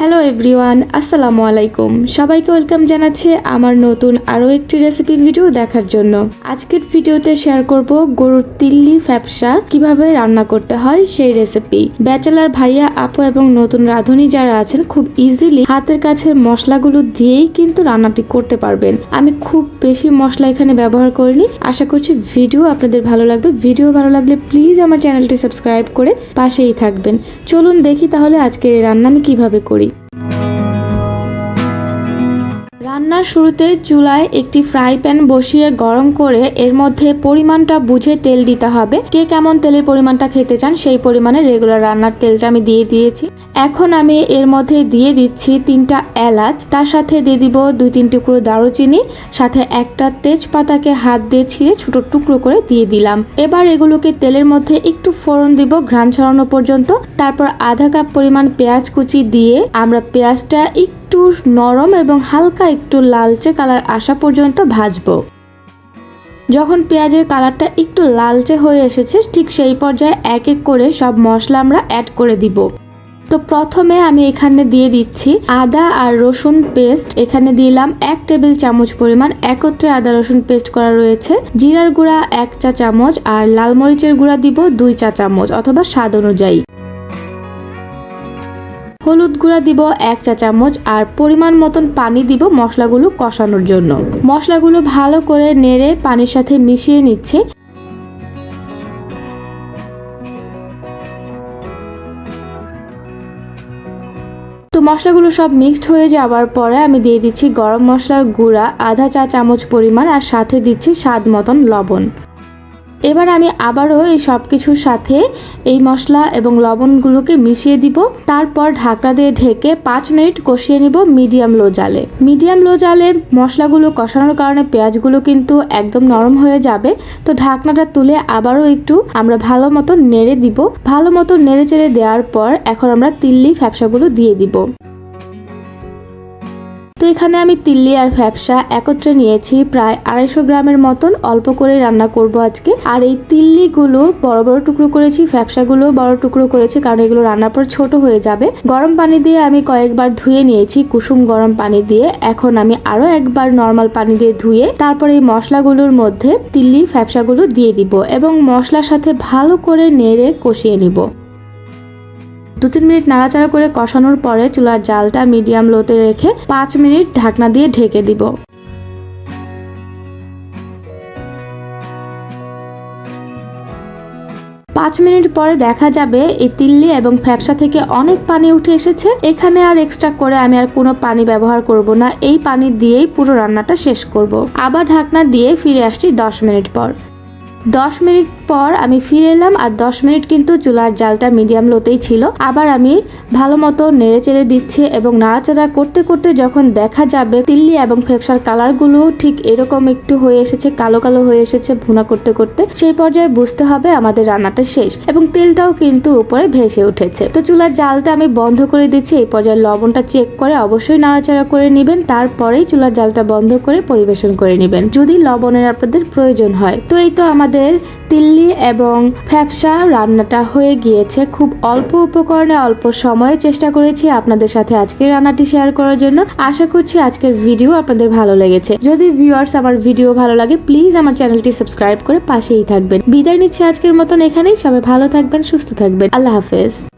Hello everyone আসসালামু আলাইকুম সবাইকে ওয়েলকাম জানাচ্ছে আমার নতুন আরও একটি রেসিপি ভিডিও দেখার জন্য। আজকের ভিডিওতে শেয়ার করব গরুর তিল্লি ফ্যাপসা, কীভাবে রান্না করতে হয় সেই রেসিপি ব্যাচেলার ভাইয়া, আপু এবং নতুন রাঁধুনি যারা আছেন, খুব ইজিলি হাতের কাছে মশলাগুলো দিয়েই কিন্তু রান্নাটি করতে পারবেন। আমি খুব বেশি মশলা এখানে ব্যবহার করিনি। আশা করছি ভিডিও আপনাদের ভালো লাগবে। ভিডিও ভালো লাগলে প্লিজ আমার চ্যানেলটি সাবস্ক্রাইব করে পাশেই থাকবেন। চলুন দেখি তাহলে আজকের এই রান্না আমি কীভাবে করি। রান্নার শুরুতে চুলায় একটি ফ্রাই প্যান বসিয়ে গরম করে এর মধ্যে পরিমাণটা বুঝে তেল দিতে হবে। কে কেমন তেলের পরিমাণটা খেতে চান সেই পরিমাণে রেগুলার রান্নার তেলটা আমি দিয়ে দিয়েছি। এখন আমি এর মধ্যে দিয়ে দিচ্ছি তিনটা এলাচ, তার সাথে দিয়ে দিব দুই তিন টুকরো দারুচিনি, সাথে একটা তেজপাতাকে হাত দিয়ে ছিঁড়ে ছোট টুকরো করে দিয়ে দিলাম। এবার এগুলোকে তেলের মধ্যে একটু ফোড়ন দিব ঘ্রাণ ছড়ানো পর্যন্ত। তারপর আধা কাপ পরিমাণ পেঁয়াজ কুচি দিয়ে আমরা পেঁয়াজটা একটু নরম এবং হালকা একটু লালচে কালার আসা পর্যন্ত ভাজবো। যখন পেঁয়াজের কালারটা একটু লালচে হয়ে এসেছে, ঠিক সেই পর্যায়ে এক এক করে সব মশলা আমরা অ্যাড করে দিব। তো প্রথমে আমি এখানে দিয়ে দিচ্ছি আদা আর রসুন পেস্ট। এখানে দিলাম এক টেবিল চামচ পরিমাণ একত্রে আদা রসুন পেস্ট করা রয়েছে। জিরার গুঁড়া এক চা চামচ আর লাল মরিচের গুঁড়া দিব দুই চা চামচ অথবা স্বাদ অনুযায়ী। হলুদ গুঁড়া দিব এক চা চামচ আর পরিমাণ মতন পানি দিব মশলাগুলো কষানোর জন্য। মশলাগুলো ভালো করে নেড়ে পানির সাথে মিশিয়ে নিচ্ছে। মশলাগুলো সব মিক্সড হয়ে যাওয়ার পরে আমি দিয়ে দিচ্ছি গরম মশলার গুঁড়া, আধা চা চামচ পরিমাণ আর সাথে দিচ্ছি স্বাদ মতন লবণ। এবার আমি আবারও এই সব কিছুর সাথে এই মশলা এবং লবণগুলোকে মিশিয়ে দিব। তারপর ঢাকনা দিয়ে ঢেকে পাঁচ মিনিট কষিয়ে নিব মিডিয়াম লো জালে। মিডিয়াম লো জালে মশলাগুলো কষানোর কারণে পেঁয়াজগুলো কিন্তু একদম নরম হয়ে যাবে। তো ঢাকনাটা তুলে আবারও একটু আমরা ভালো মতো নেড়ে দিব। ভালো মতো নেড়ে চেড়ে দেওয়ার পর এখন আমরা তিল্লি ফ্যাপসাগুলো দিয়ে দিব। তো এখানে আমি তিল্লি আর ফ্যাপসা একত্রে নিয়েছি, প্রায় আড়াইশো গ্রামের মতন অল্প করে রান্না করব আজকে। আর এই তিল্লিগুলো বড় বড় টুকরো করেছি ফ্যাপসাগুলো বড় টুকরো করেছি, কারণ এগুলো রান্নার পর ছোট হয়ে যাবে। গরম পানি দিয়ে আমি কয়েকবার ধুয়ে নিয়েছি কুসুম গরম পানি দিয়ে। এখন আমি আরও একবার নর্মাল পানি দিয়ে ধুয়ে তারপর এই মশলাগুলোর মধ্যে তিল্লি ফ্যাপসাগুলো দিয়ে দিব এবং মশলার সাথে ভালো করে নেড়ে কষিয়ে নিব। দু তিন মিনিট নাড়াচাড়া করে কষানোর পরে চুলার জালটা মিডিয়াম লোতে রেখে পাঁচ মিনিট ঢাকনা দিয়ে ঢেকে দিব। পাঁচ মিনিট পরে দেখা যাবে এই তিল্লি এবং ফ্যাপসা থেকে অনেক পানি উঠে এসেছে। এখানে আর এক্সট্রা করে আমি আর কোনো পানি ব্যবহার করব না। এই পানি দিয়েই পুরো রান্নাটা শেষ করব। আবার ঢাকনা দিয়ে ফিরে আসছি দশ মিনিট পর। দশ মিনিট পর আমি ফিরে এলাম আর দশ মিনিট কিন্তু চুলার জালটা মিডিয়াম লোতেই ছিল। আবার আমি ভালো মতো নেড়ে চেড়ে দিচ্ছি এবং নাড়াচাড়া করতে করতে যখন দেখা যাবে তিল্লি এবং ফেপসার কালারগুলো ঠিক এরকম একটু হয়ে এসেছে, কালো কালো হয়ে এসেছে ভুনা করতে করতে, সেই পর্যায়ে বুঝতে হবে আমাদের রান্নাটা শেষ এবং তেলটাও কিন্তু উপরে ভেসে উঠেছে। তো চুলার জালটা আমি বন্ধ করে দিচ্ছি, এই পর্যায়ে লবণটা চেক করে অবশ্যই নাড়াচাড়া করে নেবেন, তারপরেই চুলার জালটা বন্ধ করে পরিবেশন করে নেবেন, যদি লবণের আপনাদের প্রয়োজন হয়। তো এই তো আমাদের তিল্লি এবং ফ্যাপসা রান্নাটা হয়ে গিয়েছে। খুব অল্প উপকরণে অল্প সময়ে চেষ্টা করেছি আপনাদের সাথে আজকের রান্নাটি শেয়ার করার জন্য। আশা করছি আজকের ভিডিও আপনাদের ভালো লেগেছে। যদি ভিউয়ার্স আমার ভিডিও ভালো লাগে প্লিজ আমার চ্যানেলটি সাবস্ক্রাইব করে পাশেই থাকবেন। বিদায় নিচ্ছে আজকের মতন এখানেই। সবাই ভালো থাকবেন, সুস্থ থাকবেন। আল্লাহ হাফেজ।